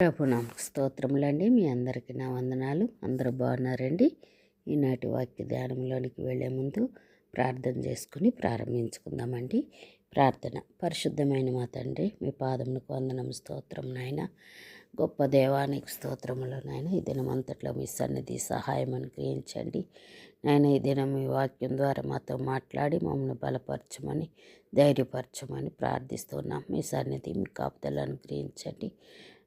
ప్రభునామ స్తోత్రములండి. మీ అందరికీ నా వందనాలు. అందరూ బాగున్నారండి. ఈనాటి వాక్య ధ్యానంలోనికి వెళ్ళే ముందు ప్రార్థన చేసుకుని ప్రారంభించుకుందామండి. ప్రార్థన. పరిశుద్ధమైన మా తండ్రి మీ పాదములకు వందనం స్తోత్రం నాయన. గొప్ప దేవానికి స్తోత్రములు నాయన. ఈ దినమంతట్లో మీ సన్నిధి సహాయం అనుగ్రహించండి. నాయన ఈ దినం మీ వాక్యం ద్వారా మాతో మాట్లాడి మమ్మల్ని బలపరచమని ధైర్యపరచమని ప్రార్థిస్తున్నాం. మీ సన్నిధి మీ కాపుదలు అనుగ్రహించండి.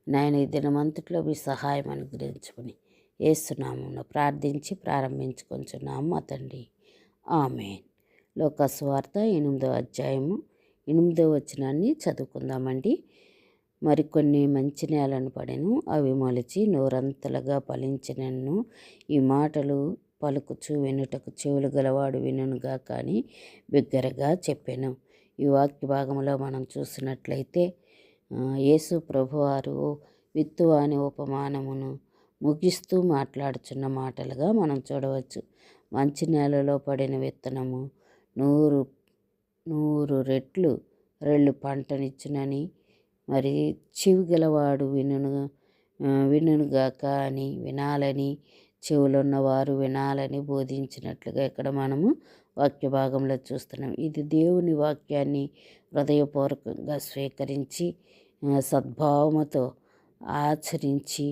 నాయన ఈ దినమంతట్లో మీ సహాయం అనుగ్రహించుకుని ఏసునామను ప్రార్థించి ప్రారంభించుకొంచున్నాము మా తండ్రి. ఆమె లోకస్వార్త ఎనిమిదో అధ్యాయము. ఎనిమిదో వచనాన్ని చదువుకుందామండి. మరికొన్ని మంచి నేలను పడెను అవి మొలిచి నోరంతలుగా ఫలించినను ఈ మాటలు పలుకుచు వినుటకు చెవులు గలవాడు వినుగా కానీ బిగ్గరగా చెప్పాను. ఈ వాక్య భాగంలో మనం చూసినట్లయితే యేసు ప్రభువారు విత్తు అనే ఉపమానమును ముగిస్తూ మాట్లాడుచున్న మాటలుగా మనం చూడవచ్చు. మంచి నేలలో పడిన విత్తనము నూరు నూరు రెట్లు రెళ్ళు పంటనిచ్చునని మరి చెవి గలవాడు వినును వినుగాక అని వినాలని చెవులున్నవారు వినాలని బోధించినట్లుగా ఇక్కడ మనము వాక్య భాగంలో చూస్తున్నాం. ఇది దేవుని వాక్యాన్ని హృదయపూర్వకంగా స్వీకరించి సద్భావముతో ఆచరించి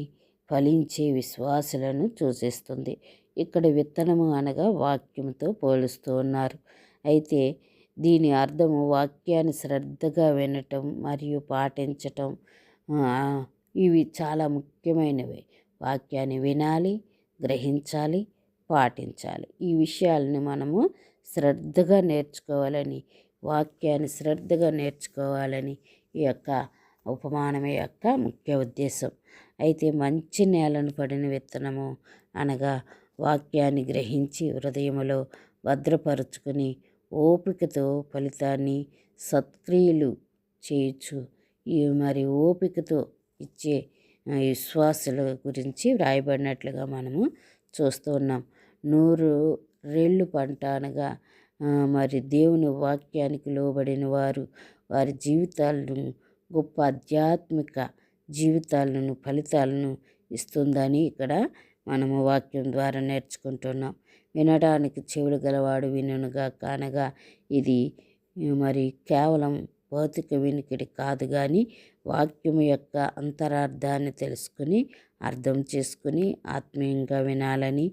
ఫలించే విశ్వాసులను సూచిస్తుంది ఇక్కడ విత్తనము అనగా వాక్యంతో పోలుస్తూ ఉన్నారు. అయితే దీని అర్థము వాక్యాన్ని శ్రద్ధగా వినటం మరియు పాటించటం ఇవి చాలా ముఖ్యమైనవి. వాక్యాన్ని వినాలి గ్రహించాలి పాటించాలి. ఈ విషయాలను మనము శ్రద్ధగా నేర్చుకోవాలని వాక్యాన్ని శ్రద్ధగా నేర్చుకోవాలని ఈ యొక్క ఉపమానమే యొక్క ముఖ్య ఉద్దేశం. అయితే మంచి నేలను పడిన విత్తనము అనగా వాక్యాన్ని గ్రహించి హృదయములో భద్రపరుచుకుని ఓపికతో ఫలితాన్ని సత్క్రియలు చేయొచ్చు ఈ మరి ఓపికతో ఇచ్చే విశ్వాసుల గురించి వ్రాయబడినట్లుగా మనము చూస్తూ ఉన్నాం. నూరు రెళ్ళు పంట అనగా మరి దేవుని వాక్యానికి లోబడిన వారు వారి జీవితాలను గొప్ప ఆధ్యాత్మిక జీవితాలను ఫలితాలను ఇస్తుందని ఇక్కడ మనము వాక్యం ద్వారా నేర్చుకుంటున్నాం. వినడానికి చెవులు గలవాడు వినుగా కానగా ఇది మరి కేవలం భౌతిక వినికిడి కాదు కానీ వాక్యం యొక్క అంతరార్థాన్ని తెలుసుకుని అర్థం చేసుకుని ఆత్మీయంగా వినాలని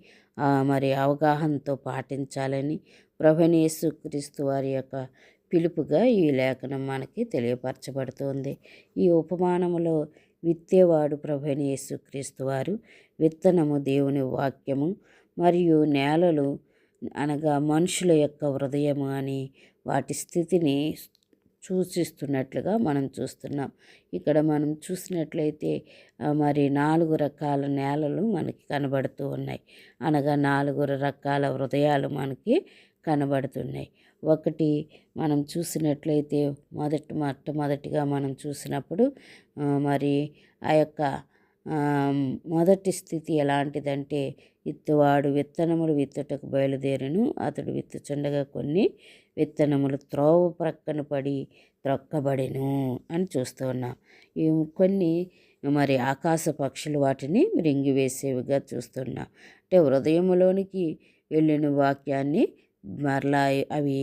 మరి అవగాహనతో పాటించాలని ప్రభనేసు క్రీస్తు వారి యొక్క పిలుపుగా ఈ లేఖనం మనకి తెలియపరచబడుతోంది. ఈ ఉపమానములో విత్తేవాడు ప్రభుని యేసుక్రీస్తు వారు విత్తనము దేవుని వాక్యము మరియు నేలలు అనగా మనుషుల యొక్క హృదయము అని వాటి స్థితిని సూచిస్తున్నట్లుగా మనం చూస్తున్నాం. ఇక్కడ మనం చూసినట్లయితే మరి నాలుగు రకాల నేలలు మనకి కనబడుతూ ఉన్నాయి. అనగా నాలుగు రకాల హృదయాలు మనకి కనబడుతున్నాయి. ఒకటి మనం చూసినట్లయితే మొదటి మొట్టమొదటిగా మనం చూసినప్పుడు మరి ఆ యొక్క మొదటి స్థితి ఎలాంటిదంటే ఇత్తువాడు విత్తనములు విత్తుటకు బయలుదేరను అతడు విత్తుచుండగా కొన్ని విత్తనములు త్రోవ ప్రక్కన పడి త్రొక్కబడెను అని చూస్తూ ఉన్నాం. ఈ కొన్ని మరి ఆకాశ పక్షులు వాటిని మృంగివేసేవిగా చూస్తున్నాం అంటే హృదయంలోనికి వెళ్ళిన వాక్యాన్ని మరలా అవి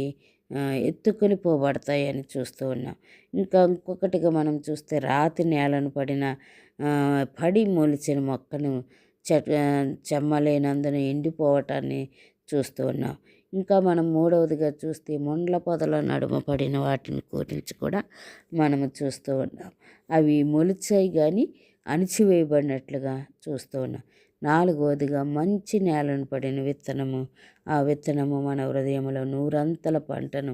ఎత్తుకొని పోబడతాయని చూస్తూ ఉన్నాం. ఇంకా ఇంకొకటిగా మనం చూస్తే రాతి నేలను పడిన పడి మొలిచిన మొక్కను చెమ్మలేనందున ఎండిపోవటాన్ని చూస్తూ ఉన్నాం. ఇంకా మనం మూడవదిగా చూస్తే ముండ్ల పొదల నడుమ పడిన వాటిని గురించి కూడా మనము చూస్తూ ఉన్నాం. అవి మొలిచాయి కానీ అణిచివేయబడినట్లుగా చూస్తూ ఉన్నాం. నాలుగవదిగా మంచి నేలను పడిన విత్తనము. ఆ విత్తనము మన హృదయంలో నూరంతల పంటను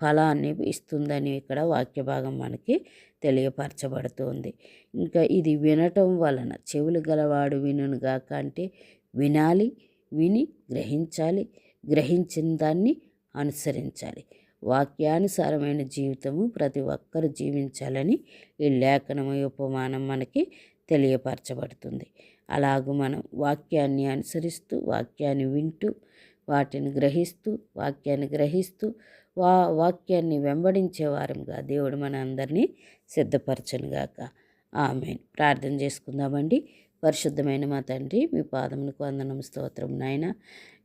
ఫలాన్ని ఇస్తుందని ఇక్కడ వాక్య భాగం మనకి తెలియపరచబడుతుంది. ఇంకా ఇది వినటం వలన చెవులు గలవాడు వినుగాక అంటే వినాలి విని గ్రహించాలి గ్రహించిన దాన్ని అనుసరించాలి. వాక్యానుసారమైన జీవితము ప్రతి ఒక్కరు జీవించాలని ఈ లేఖనము ఉపమానం మనకి తెలియపరచబడుతుంది. అలాగూ మనం వాక్యాన్ని అనుసరిస్తూ వాక్యాన్ని వింటూ వాటిని గ్రహిస్తూ వాక్యాన్ని గ్రహిస్తూ వా వాక్యాన్ని వెంబడించే వారంగా దేవుడు మన అందరినీ సిద్ధపరచనుగాక ఆమె ప్రార్థన చేసుకుందామండి. పరిశుద్ధమైన మా తండ్రి మీ పాదములకు వందనం స్తోత్రం నాయన.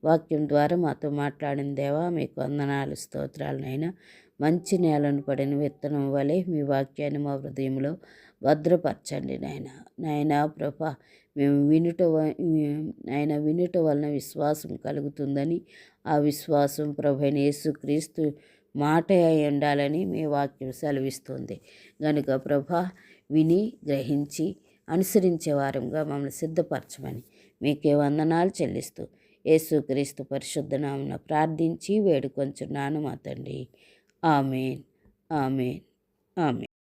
వాక్యం ద్వారా మాతో మాట్లాడిన దేవా మీకు వందనాలు స్తోత్రాలనైనా మంచి నేలను పడిన విత్తనం వలె మీ వాక్యాన్ని మా హృదయంలో భద్రపరచండి నాయన. నాయన ప్రభ మేము వినుట ఆయన వినుట వలన విశ్వాసం కలుగుతుందని ఆ విశ్వాసం ప్రభైన యేసుక్రీస్తు మాట అయి ఉండాలని మీ వాక్యం సెలవిస్తుంది. కనుక ప్రభ విని గ్రహించి అనుసరించే వారంగా మమ్మల్ని సిద్ధపరచమని మీకే వందనాలు చెల్లిస్తూ యేసుక్రీస్తు పరిశుద్ధనామన ప్రార్థించి వేడుకొంచున్నాను మా తండ్రి. ఆమెన్. ఆమెన్. ఆమెన్.